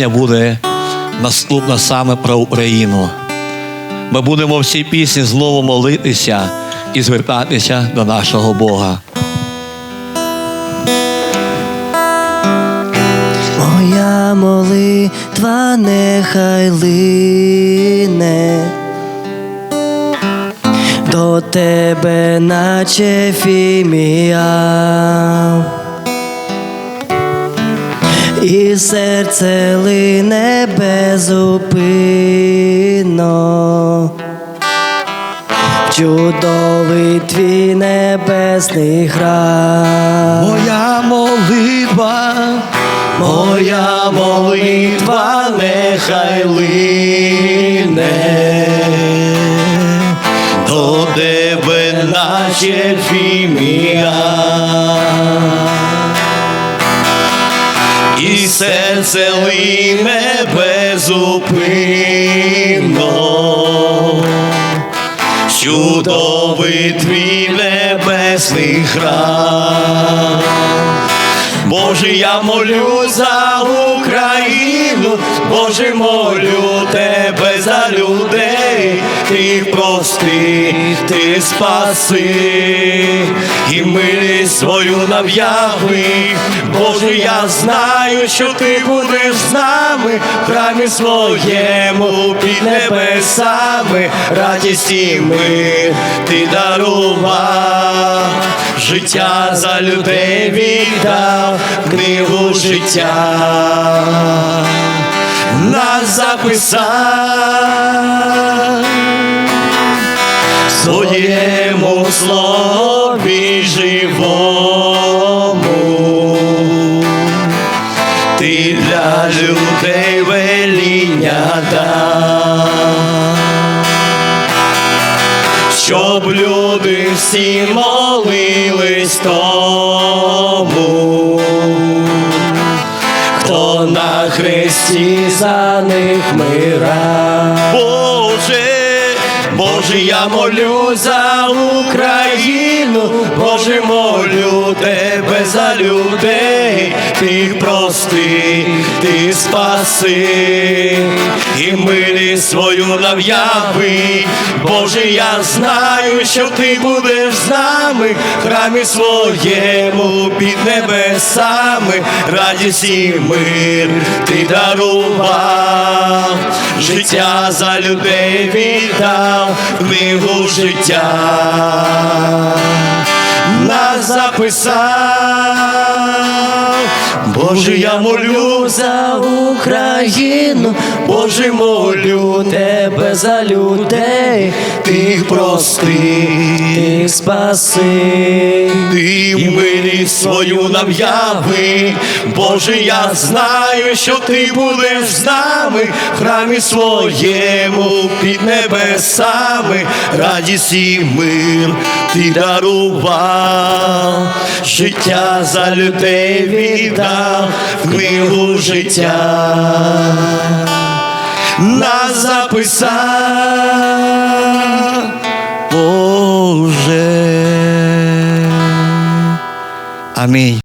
пісня буде наступна саме про Україну. Ми будемо в цій пісні знову молитися і звертатися до нашого Бога. Моя молитва нехай лине до тебе, наче фімія, і серце лине безупинно. Чудовий твій небесний храм. Моя молитва, моя молитва нехай лине до тебе, наче фімія. І серце лине безупинно. Чудовий твій небесний храм. Боже, я молю за Україну, Боже, молю тебе за людей, ти прости, ти спаси, і милі свою нав'яви. Боже, я знаю, що ти будеш з нами в храмі своєму під небесами, радість і мир ти дарував, життя за людей віддав, книгу життя нас записав своєму слові живому. Ти для людей веління дав щоб люди всі молились тому, хто на хресті за них мира. Боже, я молю за Україну, Боже, молю тебе за людей, ти прости, ти спаси, і милість свою нав'яви. Боже, я знаю, що ти будеш з нами. В храмі своєму під небесами, радість і мир ти дарував, життя за людей віддав, книгу життя. Нас записав. Боже, я молю за Україну, Боже, молю тебе за людей, тих їх прости, Ти спаси, ти милість свою нав'яви, Боже, я знаю, що ти будеш з нами в храмі своєму під небесами, радість і мир ти дарував, життя за людей віддав, книгу життя. Нас записав, Боже. Амінь.